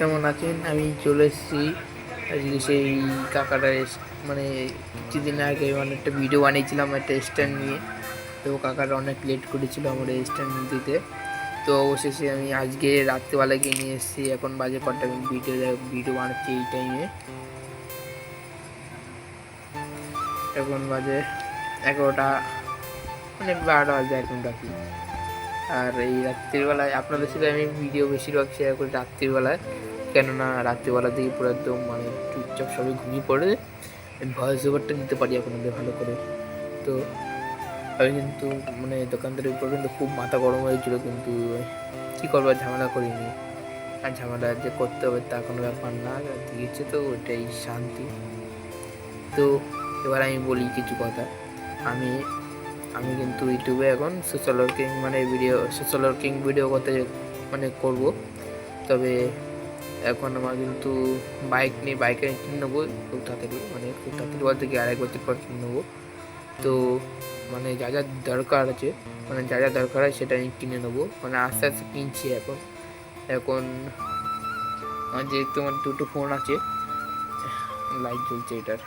কেমন আছেন? আমি চলে এসেছি। আজকে সেই কাকাটার এস- মানে কিছুদিন আগে মানে একটা ভিডিও বানিয়েছিলাম একটা স্ট্যান্ড নিয়ে। তো কাকাটা অনেক লেট করেছিল আমার স্ট্যান্ড দিতে। তো অবশেষে আমি আজকে রাত্রেবেলা গিয়ে নিয়ে এসেছি। এখন বাজে কটা আমি ভিডিও ভিডিও বানাচ্ছি এই টাইমে এখন বাজে এগারোটা মানে বারোটা বাজে এখন রাখি আর এই রাত্রিবেলায় আপনাদের সাথে আমি ভিডিও বেশিরভাগ শেয়ার করি রাত্রিবেলায়। কেননা রাত্রিবেলা দিকে পুরো একদম মানে চুপচাপ সবাই ঘুমিয়ে পড়ে। ভয়েস ওভারটা দিতে পারি আপনাদের ভালো করে। তো আমি কিন্তু মানে দোকানদারের উপর কিন্তু খুব মাথা গরম হয়েছিল কিন্তু কী করব ঝামেলা করিনি। আর ঝামেলা যে করতে হবে তা কোনো ব্যাপার না দিয়েছে তো ওইটাই শান্তি। তো এবার আমি বলি কিছু কথা। আমি আমি কিন্তু ইউটিউবে এখন সোশ্যাল ওয়ার্কিং মানে ভিডিও সোশ্যাল ওয়ার্কিং ভিডিও করতে মানে করব। তবে এখন আমার কিন্তু বাইক নিয়ে বাইকে কিনে নেব, খুব তাড়াতাড়ি মানে খুব তাড়াতাড়ি বলতে কি, আড়াই বছর পর কিনে নেব। তো মানে যা যা দরকার আছে মানে যা যা দরকার হয় সেটা আমি কিনে নেব। মানে আস্তে আস্তে কিনছি এখন। এখন আমার যেহেতু আমার দুটো ফোন আছে লাইট জ্বলছে এটার।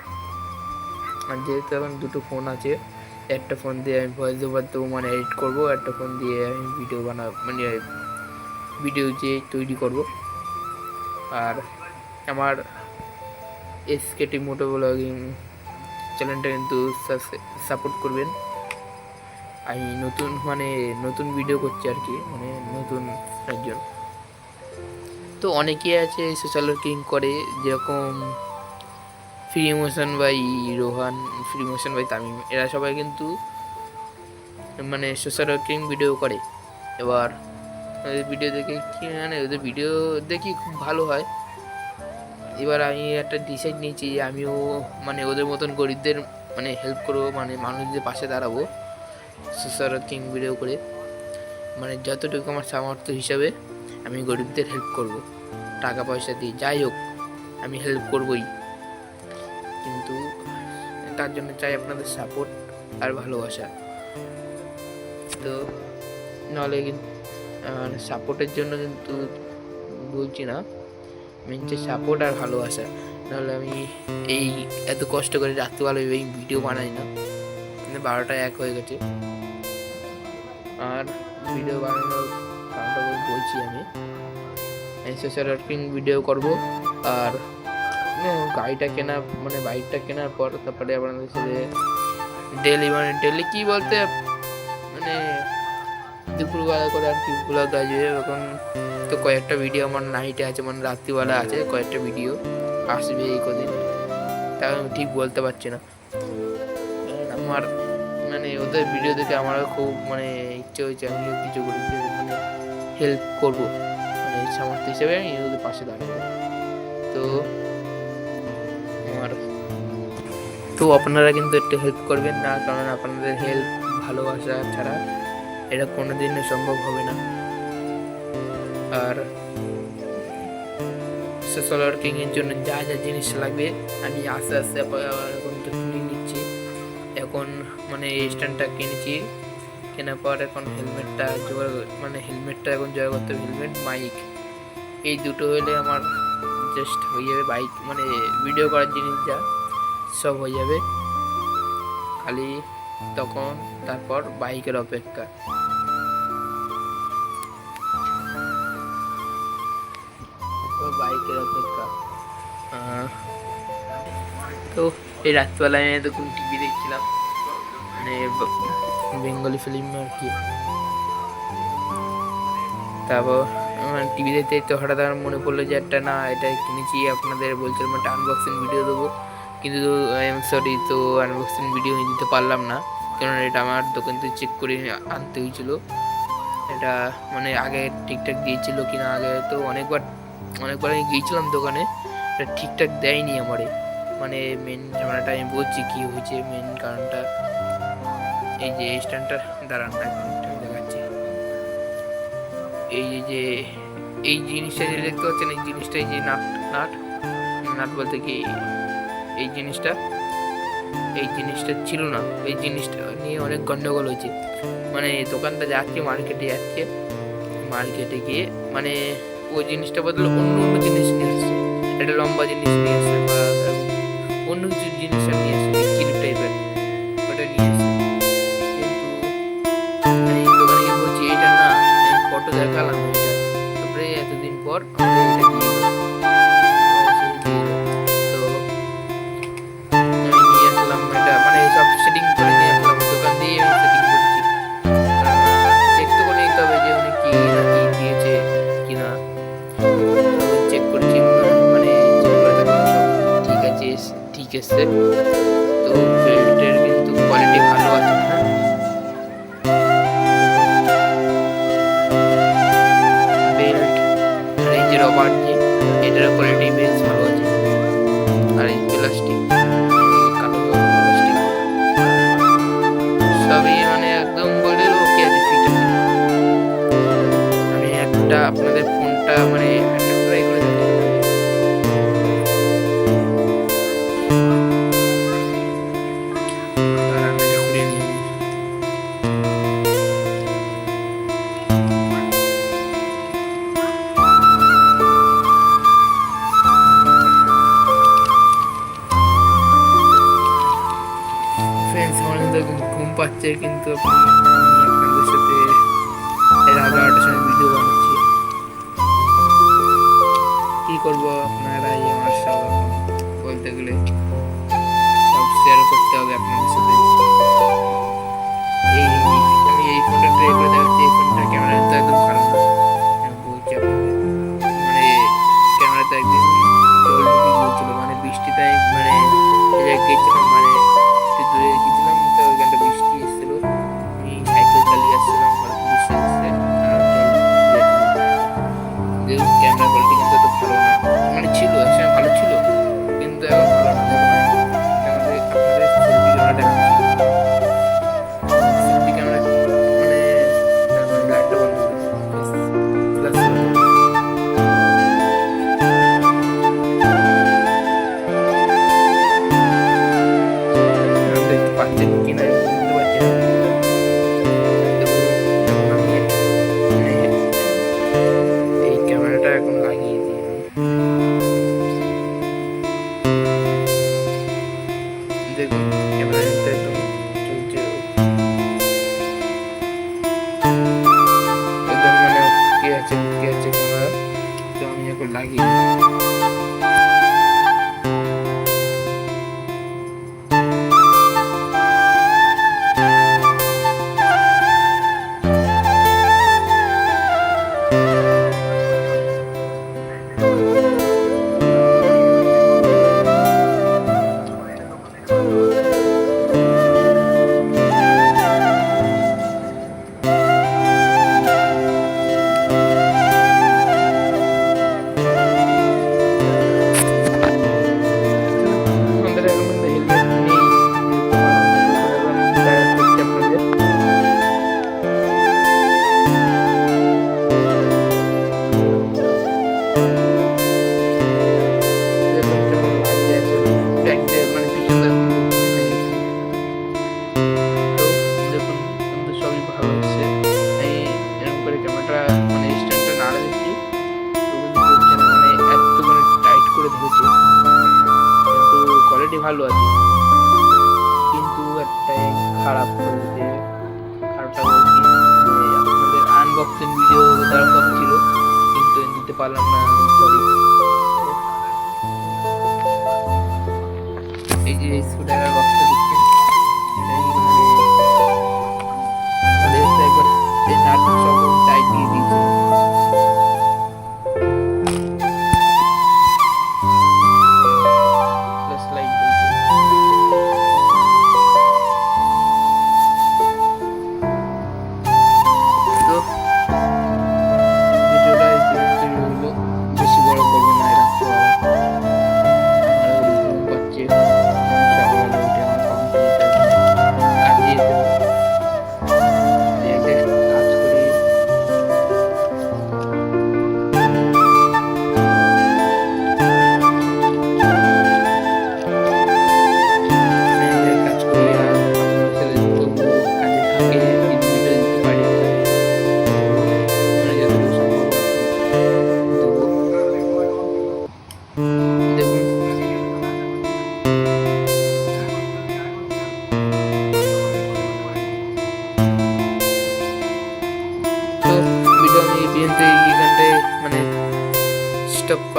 আর যেহেতু এখন দুটো ফোন আছে, একটা ফোন দিয়ে আমি ভয়েস ওভার দেবো মানে এডিট করব, একটা ফোন দিয়ে আমি ভিডিও বানা মানে ভিডিও যে তৈরি করব। আর আমার এসকেটি মোটো ব্লগিং চ্যানেলটা কিন্তু সাপোর্ট করবেন। আমি নতুন মানে নতুন ভিডিও করছি আর কি মানে নতুন একজন। তো অনেকেই আছে সোশ্যাল ওয়ার্কিং করে, যেরকম free emotion by Rohan free emotion by Tamim এরা সবাই কিন্তু মানে সোশ্যাল ওয়ার্কিং ভিডিও করে। এবার ভিডিও দেখে কি মানে ওদের ভিডিও দেখি খুব ভালো হয়। এবার আমি একটা ডিসাইড নিয়েছি যে আমিও মানে ওদের মতন গরিবদের মানে হেল্প করব মানে মানুষদের পাশে দাঁড়াবো সোশ্যাল কিং ভিডিও করে। মানে যতটুকু আমার সামর্থ্য হিসাবে আমি গরিবদের হেল্প করব। টাকা পয়সা দিয়ে যাই হোক, আমি হেল্প করবই। কিন্তু তার জন্য চাই আপনাদের সাপোর্ট আর ভালোবাসা। তো, নাহলে কিন্তু সাপোর্টের জন্য কিন্তু বলছি না। মেন যে সাপোর্ট আর ভালোবাসা। নাহলে আমি এই এত কষ্ট করে রাত্রিবেলা এই ভিডিও বানাই না। মানে বারোটা এক হয়ে গেছে। আর ভিডিও বানানোর কারণটা বল- বলছি আমি। ওয়ার্কিং ভিডিও করব। আর মানে গাড়িটা কেনা মানে বাইকটা কেনার পর তারপরে আপনাদের সাথে ডেলি মানে ডেলি কি বলতে মানে দুপুরবেলা করে আর কি ব্লগ এখন তো কয়েকটা ভিডিও আমার নাইটে আছে মানে রাত্রিবেলা আছে, কয়েকটা ভিডিও আসবে এই কদিন। তা আমি ঠিক বলতে পারছি না। আমার মানে ওদের ভিডিও দেখে আমারও খুব মানে ইচ্ছে হয়েছে, আমিও কিছু গরিবদের মানে হেল্প করব। মানে সামর্থ্য হিসেবে আমি ওদের পাশে দাঁড়াবো। তো আমার, তো আপনারা কিন্তু একটু হেল্প করবেন না, কারণ আপনাদের হেল্প ভালোবাসা ছাড়া এটা কোনো দিনই সম্ভব হবে না। আর সোশ্যাল ওয়ার্কিংয়ের জন্য যা যা জিনিস লাগবে, আমি আস্তে আস্তে এখন তো কিনে নিচ্ছি। এখন মানে এই স্ট্যান্ডটা কিনেছি। কেনার পর এখন হেলমেটটা জোগাড় মানে হেলমেটটা এখন জোগাড় করতে হবে, হেলমেট মাইক এই দুটো হলে আমার জাস্ট হয়ে যাবে বাইক মানে ভিডিও করার জিনিস যা, সব হয়ে যাবে। খালি তখন, তারপর বাইকের অপেক্ষা। বাইকের অপেক্ষা। আহ, তো এই রাত্রবেলায় আমি তখন টিভি দেখছিলাম। মানে বেঙ্গলি ফিল্ম আর কি। তারপর আমার টিভি দেখতে দেখতে হঠাৎ আমার মনে পড়ল যে একটা না এটা কিনেছি আপনাদের বলছিলাম একটা আনবক্সিং ভিডিও দেবো। কিন্তু আই এম সরি তো আনবক্সিং ভিডিও দিতে পারলাম না। কেননা এটা আমার দোকান থেকে চেক করে আনতে হয়েছিল। এটা মানে আগে ঠিকঠাক দিয়েছিল কি না আগে তো অনেকবার অনেকবার আমি গিয়েছিলাম দোকানে, এটা ঠিকঠাক দেয়নি আমারে। মানে মেন ঝামেলাটা আমি বলছি কী হয়েছে মেন কারণটা। এই যে স্ট্যান্ডটা, দাঁড়ান দেখাচ্ছি। এই যে, এই জিনিসটা যে দেখতে পাচ্ছেন, এই জিনিসটা এই যে নাট নাট নাট বলতে কি, এই জিনিসটা এই জিনিসটা ছিল না। এই জিনিসটা নিয়ে অনেক গন্ডগোল হয়েছে। মানে দোকানটা যাচ্ছে, মার্কেটে যাচ্ছে। মার্কেটে গিয়ে মানে ওই জিনিসটা বদলে অন্য অন্য জিনিস নিয়ে এসছে একটা লম্বা জিনিস নিয়ে এসছে অন্য কিছু জিনিস আমি নিয়ে এসেছি ক্লিপ টাইপের ওটা নিয়ে এসেছি কিন্তু দোকানে বলছি এটা না ফটো দেখালাম এটা তারপরে এতদিন পর এটা নিয়ে এসছে। তো বেল্টের কিন্তু কোয়ালিটি ভালো আছে বেল্ট রেঞ্জের এটার কোয়ালিটি বেশ ভালো আছে। আর এই প্লাস্টিক মানে একদম ফিট একটা আপনাদের ফোনটা মানে ভালো আছে। কিন্তু একটাই খারাপ হয়েছে খারাপটা বলছি আপনাদের আনবক্সিং ভিডিও দেওয়ার কথা ছিল, কিন্তু দিতে পারলাম না সরি এই যে স্ক্রুড্রাইভার বক্স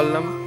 wasallam